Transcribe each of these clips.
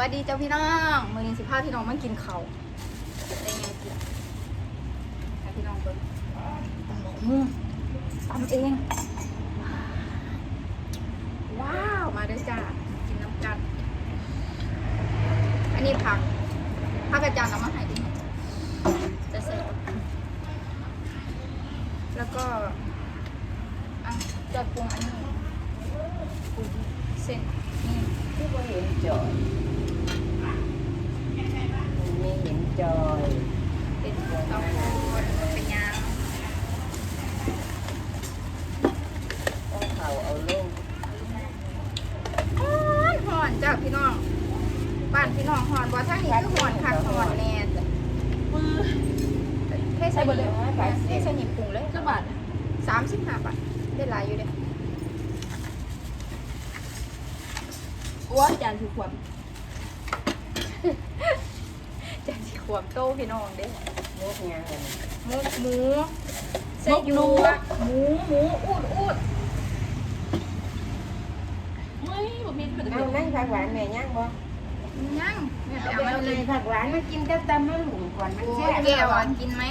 วัสดีเจ้าพี่น้องมือนี้สิพาพี่น้องมากินเขาได้ไงกินให้พี่น้องเบิ่งตำหมกมุ่งตำเอง ว้าว มาด้อจ้า กินน้ำกัน อันนี้ผักผักกระจานเอามาให้ดิจะใส่แล้วก็อะจะปรุงอันนี้ปรุงเส้นนี่ที่ว่าเห็นจอยไม่เห็น จอยเป็นเต้าหู้เป็นยางต้องเขาเอาลงฮ้อนหอนจ้าพี่น้อง บ้านพี่น้องหอนบ่ทั้งนี้คือหอนคักหอนแน่จ้ะมือเทใส่เบดเลยเทใส่หนิปรุงเลยจักบาทสามสิบห้าบาทได้หลายอยู่เด้อ้วนจานถือขวดจะสิ ขวบโตพี่น้องเด้นกงานกันหมูหมูใส่หยวกหมูหมูอูดอูดเฮ้ยบ่มีเป็นเอานั่งผักหวานแม่ย่างบ่ยังเอาเอาไปไปเอาเอาเลเลยยผักหวานมากินกับตำมะหลุมก่อนมันโอ้แซ่บแก้วอะกินไหม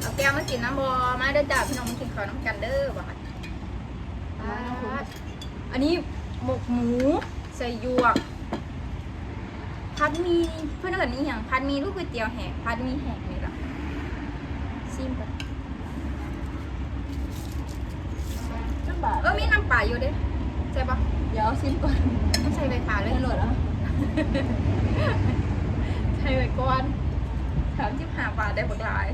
เอาแก้วมากินน้ำบอมาเด้อจ้าพี่น้องมากินข้าวน้ำกันเด้อบ่ค่ะอันนี้หมกหมูใส่หยวก พัดหมีเพื่อนเอิญนี่อย่างพัดหมีลูกก๋วยเตี๋ยวแหกพัดหมีแหกนี่ล่ะซิมไปจักบาทเออมีน้ำปลาอยู่เด้ใช่ปะเดี๋ยวเอาซิมก่อนต้องใส่ใบขาเลยไม่โหลดแล้วใส่ใบก้อนสามสิบห้าบาทได้บักหลาย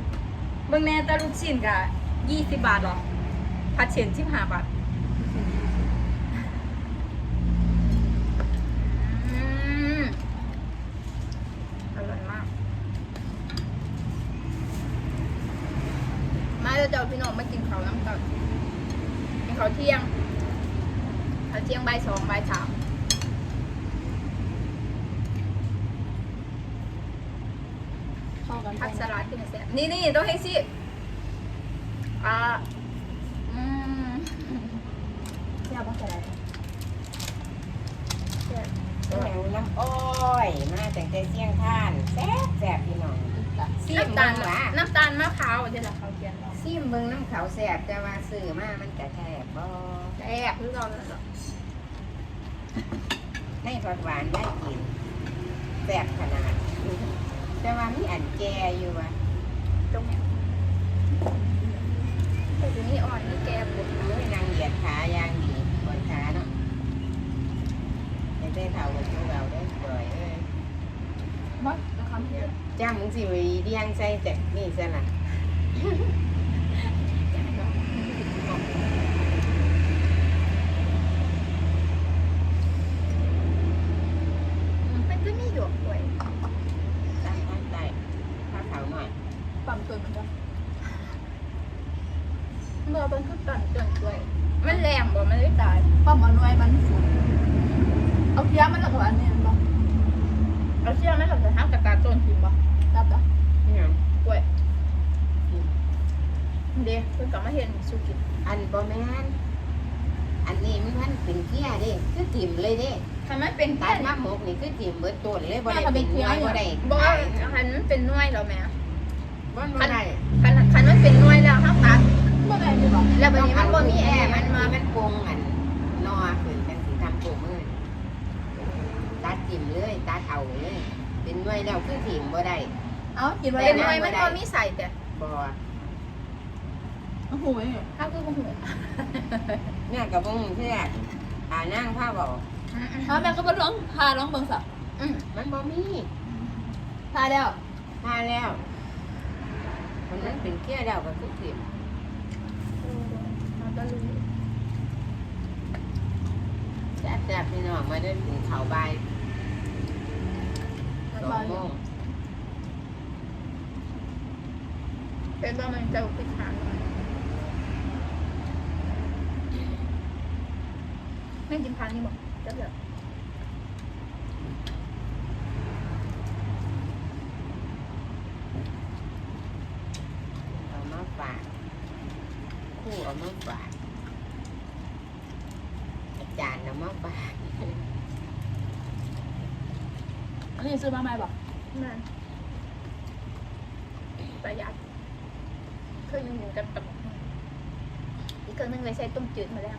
เบิ่งแน่ตาลูกชิ้นกะยี่สิบบาทหรอพัดเฉียนสิบห้าบาทอืมอร่อยมาก มา เราจะเอาพี่น้องมากินข้าวน้ำกันกินข้าวเที่ยงข้าวเที่ยงบ่ายสองบ่ายสามเข้ากันผักสลัดที่มันแซ่บนี่นี่ต้องให้สิอ่าอืมแซ่บบ่ใส่อะไรแซ่บแม่งน้ำอ้อย มาแต่งแต่เสี่ยงท่านแซ่บแซ่บพี่น้อง ซีมน้ำตาเบิ่ลงหละน้ำตาลมะพร้าวที่เราเขาเขียนเราซีมเบิ่งน้ำเขาวแซ่บแต่ว่าซื้อมามันจะแซ่บบ่แซ่บคือเราแล้วในผักหวานได้กินแซ่บขนาด แต่ว่ามีอันแก่อยู่ว่ะตรงเนี้ยแต่ตัวนี้อ่อนนี่แกปวดโอ้ยนางเหยียดขายางดีปวดขาเนาะได้ได้เท่ากับจูเราได้ปล่อยเอ้ย บ่จะคำเดียว จ้ามึงสิวีเดียงใส่แต่นี่ซะล่ะมันก็มีหยวกด้วยใส่ใส่ข้าวขาวหน่อยปั๊มตัวมันจ้ะเมื่อมันคือตันเกินด้วยมันแรงบ่มันไม่ตายปั๊มเอาหน่วยมันสุดเอาเพี้ยมันแล้วก็อันนี้บ่ เอาเชื่อไหมเราจะทำกระตาต้นทิมบ่จับจ้ะนี่หยังกล้วยเดี๋ยวเพิ่งกลับมาเห็นสุกิอันบอแมนอันนี้มันมันเป็นเกี้ยเด้คือถิ่มเลยเด้ทำไมเป็นตัตัดดมาหมกนี่คือถิ่มเบิดต้นเลยบ่ได้เป็นหน่วยบ่ได้บอกขายคันมันเป็นหน่วยแล้วแม่บ่บ่ได้คันคันมันเป็นหน่วยแล้วเขาตัดบ่ได้สิบ่แล้วบัดนี้มันบ่มีแอร์มัมันนมามามันปรุงอันนอคือจังสิทำปรุงมือตั ดถิ่มเลยตัดเอาเลยเป็นหน่วยแล้วคือถิ่มบ่ได้เอากินไว้เป็นหเนี่น่วยยมันก็มีใส่แต่บ่โอ้โหถ้าคือบ่หูเนี่ยก็บ่ฮู้เทื่ออ่านั่งผ้าบอกเอาแม่ก็บ่ร้องพาร้องเบิ่งซะอืมมันบ่มีพาแล้วผ้าแล้วมันนั้นเป็นเกี้ยแล้วก็คือถิ่มมันก็รู้แซ่บๆพี่น้องมาเดินกินข้าวบ่าย มัน สอ มาง โมง เป็นว่ามันจะพิจารณาไม่กินพันนี่บอกจะแบบเอามาฝากคู่เอามาฝากอาจารย์เอามาฝาก นนี้ซื้อมาใหม่บอกนั่นประหยัดเครื่องหนึ่งกับตับอีกเครื่องหนึงเลยใช้ต้มจืดมาแล้ว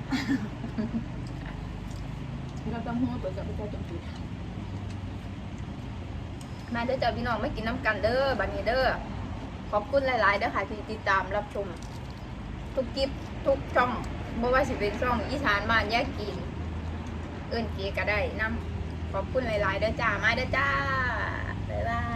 เราต้องหัวเปิดกับไปจมจุดมาเด้อจ้าพี่น้องไม่กินน้ำกันเด้อบันนี้เด้อขอบคุณหลายๆเด้อค่ะที่ติดตามรับชม ทุกคลิปทุกช่องบ่ว่าสิเป็นช่องอีสานบ้านแยกกิน เอิ้นเกีก็ได้นํ ขอบคุณหลายๆเด้อจ้า มาเด้อจ้า บ๊ายบาย